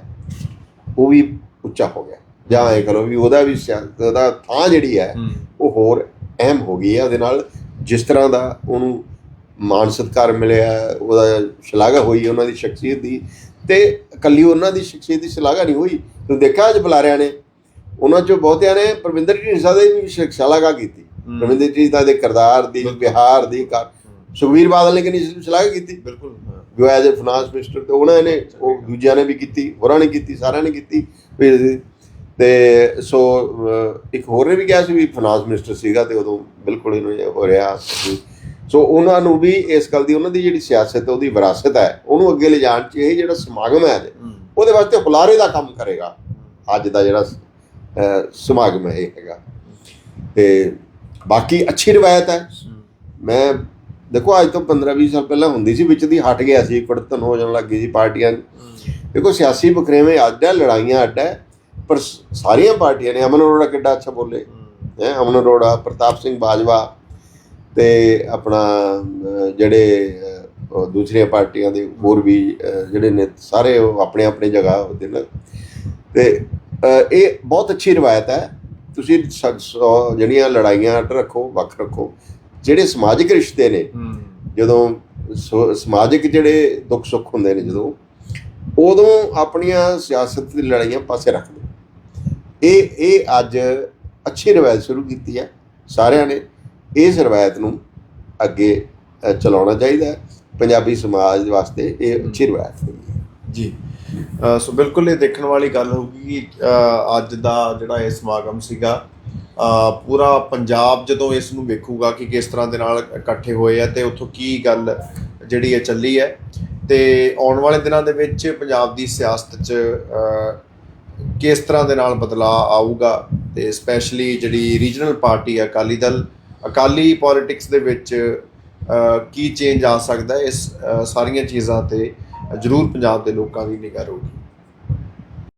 ਉਹ ਵੀ ਉੱਚਾ ਹੋ ਗਿਆ। ਜਾਂ ਇਹ ਕਰੋ ਵੀ ਉਹਦਾ ਵੀ ਸਿਆਸਤ ਦਾ ਥਾਂ ਜਿਹੜੀ ਹੈ ਉਹ ਹੋਰ ਅਹਿਮ ਹੋ ਗਈ ਹੈ। ਉਹਦੇ ਨਾਲ ਜਿਸ ਤਰ੍ਹਾਂ ਦਾ ਉਹਨੂੰ ਮਾਨ ਸਤਿਕਾਰ ਮਿਲਿਆ ਉਹਦਾ ਸ਼ਲਾਘਾ ਹੋਈ ਉਹਨਾਂ ਦੀ ਸ਼ਖਸੀਅਤ ਦੀ। ਤੇ ਇਕੱਲੀ ਉਹਨਾਂ ਦੀ ਸ਼ਖਸੀਅਤ ਦੀ ਸ਼ਲਾਘਾ ਨਹੀਂ ਹੋਈ। ਤੁਸੀਂ ਦੇਖਿਆ ਅੱਜ ਬੁਲਾਰਿਆਂ ਨੇ? ਉਹਨਾਂ ਚੋਂ ਬਹੁਤਿਆਂ ਨੇ ਪਰਵਿੰਦਰ ਢੀਂਡਸਾ ਦੀ ਵੀ ਸ਼ਲਾਘਾ ਕੀਤੀ। ਪਰਵਿੰਦਰ ਢੀਂਡਸਾ ਦੇ ਕਿਰਦਾਰ ਦੀ। ਵਿਹਾਰ ਦੀ ਸੁਖਬੀਰ ਬਾਦਲ ਨੇ ਕਿੰਨੀ ਸ਼ਲਾਘਾ ਕੀਤੀ? ਬਿਲਕੁਲ ਜੋ ਐਜ਼ ਅ ਫਾਈਨਾਂਸ ਮਿਨਿਸਟਰ ਤੇ ਉਹਨਾਂ ਨੇ ਉਹ ਦੂਜਿਆਂ ਨੇ ਵੀ ਕੀਤੀ ਹੋਰਾਂ ਨੇ ਕੀਤੀ ਸਾਰਿਆਂ ਨੇ ਕੀਤੀ। ਤੇ ਸੋ ਇੱਕ ਹੋਰ ਨੇ ਵੀ ਕਿਹਾ ਸੀ ਵੀ ਫਾਈਨਾਂਸ ਮਿਨਿਸਟਰ ਸੀਗਾ ਤੇ ਉਦੋਂ ਬਿਲਕੁਲ ਇਹਨੂੰ ਇਹ ਹੋ ਰਿਹਾ ਸੀ। ਸੋ ਉਹਨਾਂ ਨੂੰ ਵੀ ਇਸ ਗੱਲ ਦੀ ਉਹਨਾਂ ਦੀ ਜਿਹੜੀ ਸਿਆਸਤ ਹੈ ਉਹਦੀ ਵਿਰਾਸਤ ਹੈ ਉਹਨੂੰ ਅੱਗੇ ਲਿਜਾਣ ਚ ਇਹ ਜਿਹੜਾ ਸਮਾਗਮ ਹੈ ਉਹਦੇ ਵਾਸਤੇ ਹੁਲਾਰੇ ਦਾ ਕੰਮ ਕਰੇਗਾ। ਅੱਜ ਦਾ ਜਿਹੜਾ ਸਮਾਗਮ ਹੈ ਇਹ ਹੈਗਾ। ਤੇ ਬਾਕੀ ਅੱਛੀ ਰਵਾਇਤ ਹੈ। ਮੈਂ ਦੇਖੋ ਅੱਜ ਤੋਂ 15-20 ਸਾਲ ਪਹਿਲਾਂ ਹੁੰਦੀ ਸੀ ਵਿੱਚ ਦੀ ਹਟ ਗਿਆ ਸੀ ਪੜਤਨ ਹੋ ਜਾਣ ਲੱਗੀ ਸੀ ਪਾਰਟੀਆਂ ਦੇਖੋ ਸਿਆਸੀ ਬਖਰੇਵੇਂ ਅੱਡ ਹੈ ਲੜਾਈਆਂ ਅੱਡ ਹੈ ਪਰ ਸਾਰੀਆਂ ਪਾਰਟੀਆਂ ਨੇ ਅਮਨ ਅਰੋੜਾ ਕਿੱਡਾ ਅੱਛਾ ਬੋਲੇ। ਹੈ। ਅਮਨ ਅਰੋੜਾ ਪ੍ਰਤਾਪ ਸਿੰਘ ਬਾਜਵਾ ਤੇ ਆਪਣਾ ਜਿਹੜੇ ਦੂਸਰੀਆਂ ਪਾਰਟੀਆਂ ਦੇ ਹੋਰ ਵੀ ਜਿਹੜੇ ਨੇ ਸਾਰੇ ਆਪਣੇ ਆਪਣੀ ਜਗ੍ਹਾ ਉਹਦੇ ਨਾਲ ਤੇ ਇਹ ਬਹੁਤ ਅੱਛੀ ਰਵਾਇਤ ਹੈ। ਤੁਸੀਂ ਜਿਹੜੀਆਂ ਲੜਾਈਆਂ ਅੱਡ ਰੱਖੋ ਵੱਖ ਰੱਖੋ ਜਿਹੜੇ ਸਮਾਜਿਕ ਰਿਸ਼ਤੇ ਨੇ ਜਦੋਂ ਸਮਾਜਿਕ ਜਿਹੜੇ ਦੁੱਖ ਸੁੱਖ ਹੁੰਦੇ ਨੇ ਜਦੋਂ ਉਦੋਂ ਆਪਣੀਆਂ ਸਿਆਸਤ ਦੀ ਲੜਾਈਆਂ ਪਾਸੇ ਰੱਖ ਦਿਓ ਇਹ ਇਹ ਅੱਜ ਅੱਛੀ ਰਵਾਇਤ ਸ਼ੁਰੂ ਕੀਤੀ ਹੈ ਸਾਰਿਆਂ ਨੇ। ਇਸ ਰਵਾਇਤ ਨੂੰ ਅੱਗੇ ਚਲਾਉਣਾ ਚਾਹੀਦਾ ਹੈ। ਪੰਜਾਬੀ ਸਮਾਜ ਵਾਸਤੇ ਇਹ ਅੱਛੀ ਰਵਾਇਤ ਹੈ। ਜੀ। ਸੋ ਬਿਲਕੁਲ ਇਹ ਦੇਖਣ ਵਾਲੀ ਗੱਲ ਹੋਊਗੀ ਕਿ ਅੱਜ ਦਾ ਜਿਹੜਾ ਇਹ ਸਮਾਗਮ ਸੀਗਾ ਪੂਰਾ ਪੰਜਾਬ ਜਦੋਂ ਇਸ ਨੂੰ ਵੇਖੂਗਾ ਕਿ ਕਿਸ ਤਰ੍ਹਾਂ ਦੇ ਨਾਲ ਇਕੱਠੇ ਹੋਏ ਆ ਤੇ ਉੱਥੋਂ ਕੀ ਗੱਲ ਜਿਹੜੀ ਹੈ ਚੱਲੀ ਹੈ। ਤੇ ਆਉਣ ਵਾਲੇ ਦਿਨਾਂ ਦੇ ਵਿੱਚ ਪੰਜਾਬ ਦੀ ਸਿਆਸਤ 'ਚ ਕਿਸ ਤਰ੍ਹਾਂ ਦੇ ਨਾਲ ਬਦਲਾਅ ਆਊਗਾ ਤੇ ਸਪੈਸ਼ਲੀ ਜਿਹੜੀ regional party Akali Dal, Akali politics ਦੇ ਵਿੱਚ ਕੀ ਚੇਂਜ ਆ ਸਕਦਾ ਇਸ ਸਾਰੀਆਂ ਚੀਜ਼ਾਂ ਤੇ ਜ਼ਰੂਰ ਪੰਜਾਬ ਦੇ ਲੋਕਾਂ ਦੀ ਨਿਗਾਹ ਰਹੂਗੀ।